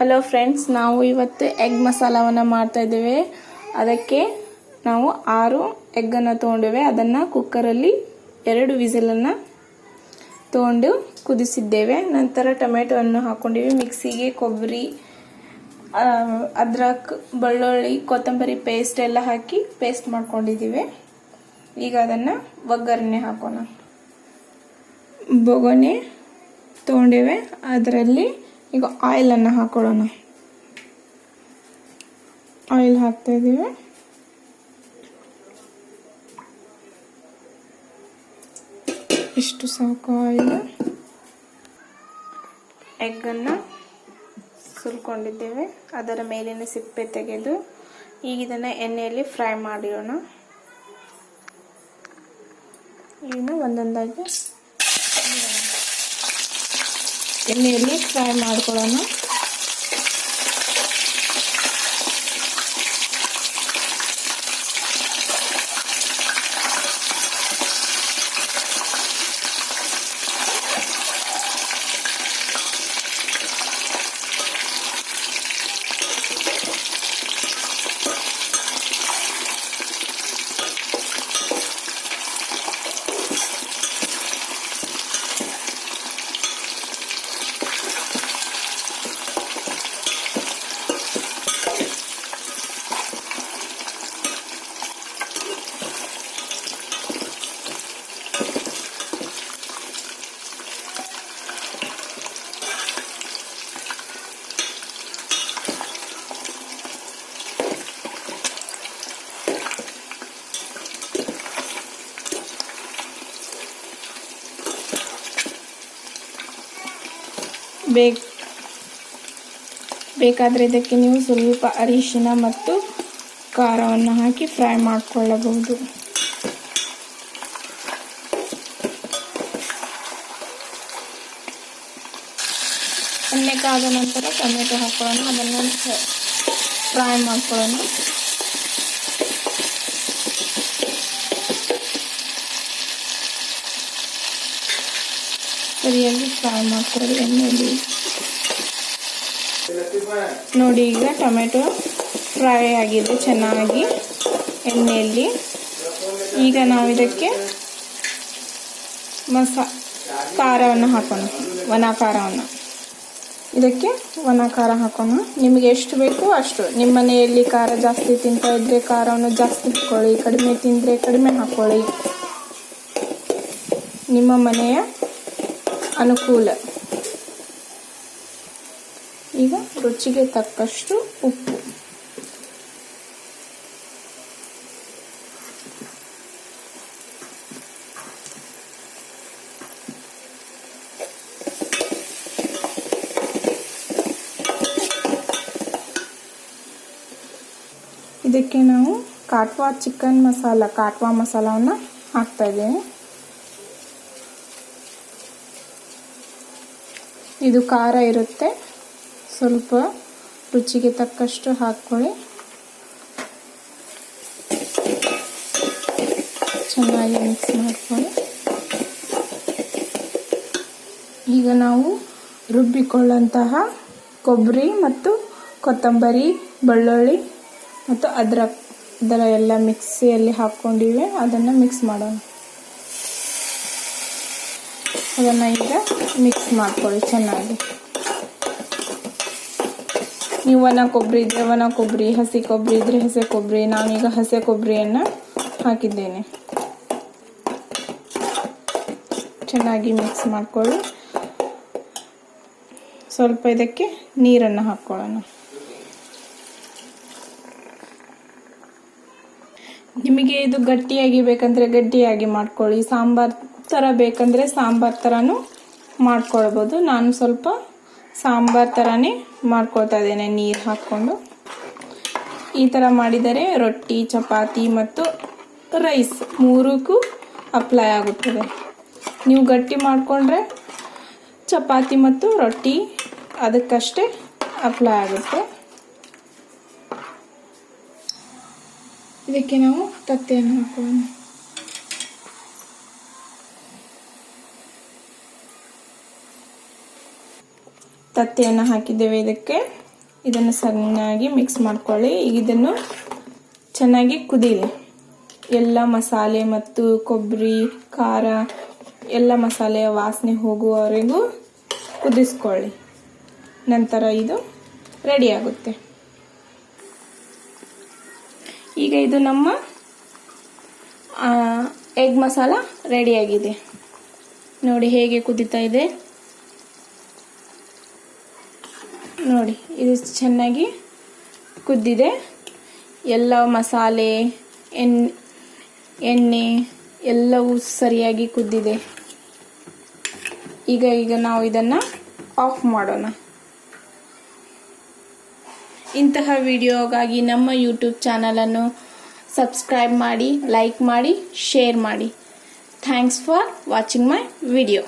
Hello friends ನಾವು ಇವತ್ತು egg ಮಸಾಲವನ್ನು ಮಾಡ್ತಾ ಇದ್ದೇವೆ. ಅದಕ್ಕೆ ನಾವು ಆರು ಎಗ್ಗನ್ನು ತೊಗೊಂಡಿವೆ ಅದನ್ನು ಕುಕ್ಕರಲ್ಲಿ ಎರಡು ವಿಸಿಲನ್ನು ತೊಗೊಂಡು ಕುದಿಸಿದ್ದೇವೆ. ನಂತರ ಟೊಮೆಟೊವನ್ನು ಹಾಕ್ಕೊಂಡಿವಿ ಮಿಕ್ಸಿಗೆ ಕೊಬ್ಬರಿ ಅದ್ರಕ್ ಬೆಳ್ಳುಳ್ಳಿ, ಕೊತ್ತಂಬರಿ ಪೇಸ್ಟ್ ಎಲ್ಲ ಹಾಕಿ ಪೇಸ್ಟ್ ಮಾಡ್ಕೊಂಡಿದ್ದೀವಿ. ಈಗ ಅದನ್ನು ಒಗ್ಗರಣೆ ಹಾಕೋಣ. ಬೊಗೊನೆ ತೊಗೊಂಡಿವೆ ಅದರಲ್ಲಿ ಈಗ ಆಯಿಲನ್ನು ಹಾಕೊಳ್ಳೋಣ. ಆಯಿಲ್ ಹಾಕ್ತಾ ಇದ್ದೀವಿ ಇಷ್ಟು ಸಾಕು ಆಯಿಲ್ ಎಗ್ಗನ್ನು ಸುಲ್ಕೊಂಡಿದ್ದೇವೆ. ಅದರ ಮೇಲಿನ ಸಿಪ್ಪೆ ತೆಗೆದು ಈಗ ಇದನ್ನು ಎಣ್ಣೆಯಲ್ಲಿ ಫ್ರೈ ಮಾಡಿರೋಣ. ಈಗ ಒಂದೊಂದಾಗಿ ಎಣ್ಣೆಯಲ್ಲಿ ಫ್ರೈ ಮಾಡ್ಕೊಳ್ಳೋಣ. ಬೇಕ್, ಬೇಕಾದರೆ ಇದಕ್ಕೆ ನೀವು ಸ್ವಲ್ಪ ಅರಿಶಿನ ಮತ್ತು ಖಾರವನ್ನು ಹಾಕಿ ಫ್ರೈ ಮಾಡಿಕೊಳ್ಳಬಹುದು. ಎಣ್ಣೆ ನಂತರ ಟೊಮೆಟೊ ಹಾಕೊಳ್ಳೋಣ, ಅದನ್ನು ಫ್ರೈ ಮಾಡ್ಕೊಳ್ಳೋಣ. ಸರಿಯಾಗಿ ಫ್ರೈ ಮಾಡ್ತಾರೆ ಎಣ್ಣೆಯಲ್ಲಿ. ನೋಡಿ, ಈಗ ಟೊಮೆಟೊ ಫ್ರೈ ಆಗಿದೆ ಚೆನ್ನಾಗಿ ಎಣ್ಣೆಯಲ್ಲಿ. ಈಗ ನಾವು ಇದಕ್ಕೆ ಮಸಾ, ಖಾರವನ್ನು ಹಾಕೋಣ ಒಣ ಖಾರವನ್ನು ಇದಕ್ಕೆ ಒಣ ಖಾರ ಹಾಕೋಣ. ನಿಮಗೆ ಎಷ್ಟು ಬೇಕು ಅಷ್ಟು. ನಿಮ್ಮ ಮನೆಯಲ್ಲಿ ಖಾರ ಜಾಸ್ತಿ ತಿಂತಾ ಇದ್ರೆ ಖಾರವನ್ನು ಜಾಸ್ತಿ ಹಾಕ್ಕೊಳ್ಳಿ ಕಡಿಮೆ ತಿಂದರೆ ಕಡಿಮೆ ಹಾಕ್ಕೊಳ್ಳಿ ನಿಮ್ಮ ಮನೆಯ ಅನುಕೂಲ. ಈಗ ರುಚಿಗೆ ತಕ್ಕಷ್ಟು ಉಪ್ಪು. ಇದಕ್ಕೆ ನಾವು ಕಾಟ್ವಾ ಚಿಕನ್ ಮಸಾಲ ಕಾಟ್ವಾ ಮಸಾಲವನ್ನು ಹಾಕ್ತಾ ಇದ್ದೇವೆ. ಇದು ಖಾರ ಇರುತ್ತೆ. ಸ್ವಲ್ಪ ರುಚಿಗೆ ತಕ್ಕಷ್ಟು ಹಾಕ್ಕೊಳ್ಳಿ. ಚೆನ್ನಾಗಿ ಮಿಕ್ಸ್ ಮಾಡ್ಕೊಳ್ಳಿ. ಈಗ ನಾವು ರುಬ್ಬಿಕೊಳ್ಳಂತಹ ಕೊಬ್ಬರಿ ಮತ್ತು ಕೊತ್ತಂಬರಿ, ಬೆಳ್ಳುಳ್ಳಿ ಮತ್ತು ಅದರ ಅದರ ಎಲ್ಲ ಮಿಕ್ಸಿಯಲ್ಲಿ ಹಾಕ್ಕೊಂಡಿವೆ. ಅದನ್ನು ಮಿಕ್ಸ್ ಮಾಡೋಣ. ಅದನ್ನು ಈಗ ಮಿಕ್ಸ್ ಮಾಡ್ಕೊಳ್ಳಿ, ಚೆನ್ನಾಗಿ. ನೀವು ಒಣ ಕೊಬ್ಬರಿ ಇದ್ದರೆ ಒಣ ಕೊಬ್ಬರಿ, ಹಸಿ ಕೊಬ್ಬರಿ ಇದ್ರೆ ಹಸಿ ಕೊಬ್ಬರಿ, ನಾನೀಗ ಹಸಿ ಕೊಬ್ಬರಿಯನ್ನು ಹಾಕಿದ್ದೇನೆ. ಚೆನ್ನಾಗಿ ಮಿಕ್ಸ್ ಮಾಡ್ಕೊಳ್ಳಿ. ಸ್ವಲ್ಪ ಇದಕ್ಕೆ ನೀರನ್ನು ಹಾಕ್ಕೊಳ್ಳೋಣ ನಿಮಗೆ ಇದು ಗಟ್ಟಿಯಾಗಿ ಬೇಕಂದ್ರೆ ಗಟ್ಟಿಯಾಗಿ ಮಾಡ್ಕೊಳ್ಳಿ. ಸಾಂಬಾರ್ ಥರ ಬೇಕಂದರೆ ಸಾಂಬಾರ್ ಥರನೂ ಮಾಡ್ಕೊಳ್ಬೋದು. ನಾನು ಸ್ವಲ್ಪ ಸಾಂಬಾರ್ ಥರನೇ ಮಾಡ್ಕೊಳ್ತಾ ಇದ್ದೇನೆ, ನೀರು ಹಾಕ್ಕೊಂಡು. ಈ ಥರ ಮಾಡಿದರೆ ರೊಟ್ಟಿ, ಚಪಾತಿ ಮತ್ತು ರೈಸ್ ಮೂರಕ್ಕೂ ಅಪ್ಲೈ ಆಗುತ್ತದೆ. ನೀವು ಗಟ್ಟಿ ಮಾಡಿಕೊಂಡ್ರೆ ಚಪಾತಿ ಮತ್ತು ರೊಟ್ಟಿ ಅದಕ್ಕಷ್ಟೇ ಅಪ್ಲೈ ಆಗುತ್ತೆ. ಇದಕ್ಕೆ ನಾವು ತತ್ತೆಯನ್ನು ಹಾಕೋಣ. ತತ್ತೆಯನ್ನು ಹಾಕಿದ್ದೇವೆ ಇದಕ್ಕೆ. ಇದನ್ನು ಸಣ್ಣಾಗಿ ಮಿಕ್ಸ್ ಮಾಡ್ಕೊಳ್ಳಿ. ಈಗ ಇದನ್ನು ಚೆನ್ನಾಗಿ ಕುದೀಲಿ. ಎಲ್ಲ ಮಸಾಲೆ ಮತ್ತು ಕೊಬ್ಬರಿ, ಖಾರ, ಎಲ್ಲ ಮಸಾಲೆಯ ವಾಸನೆ ಹೋಗುವವರೆಗೂ ಕುದಿಸ್ಕೊಳ್ಳಿ. ನಂತರ ಇದು ರೆಡಿ ಆಗುತ್ತೆ. ಈಗ ಇದು ನಮ್ಮ ಎಗ್ ಮಸಾಲ ರೆಡಿಯಾಗಿದೆ ನೋಡಿ ಹೇಗೆ ಕುದೀತಾ ಇದೆ. ನೋಡಿ, ಇದು ಚೆನ್ನಾಗಿ ಕುದ್ದಿದೆ. ಎಲ್ಲ ಮಸಾಲೆ, ಎಣ್, ಎಣ್ಣೆ ಎಲ್ಲವೂ ಸರಿಯಾಗಿ ಕುದ್ದಿದೆ. ಈಗ ಈಗ ನಾವು ಇದನ್ನು ಆಫ್ ಮಾಡೋಣ. ಇಂತಹ ವಿಡಿಯೋಗಾಗಿ ನಮ್ಮ ಯೂಟ್ಯೂಬ್ ಚಾನಲನ್ನು ಸಬ್ಸ್ಕ್ರೈಬ್ ಮಾಡಿ ಲೈಕ್ ಮಾಡಿ ಶೇರ್ ಮಾಡಿ. Thanks for watching my video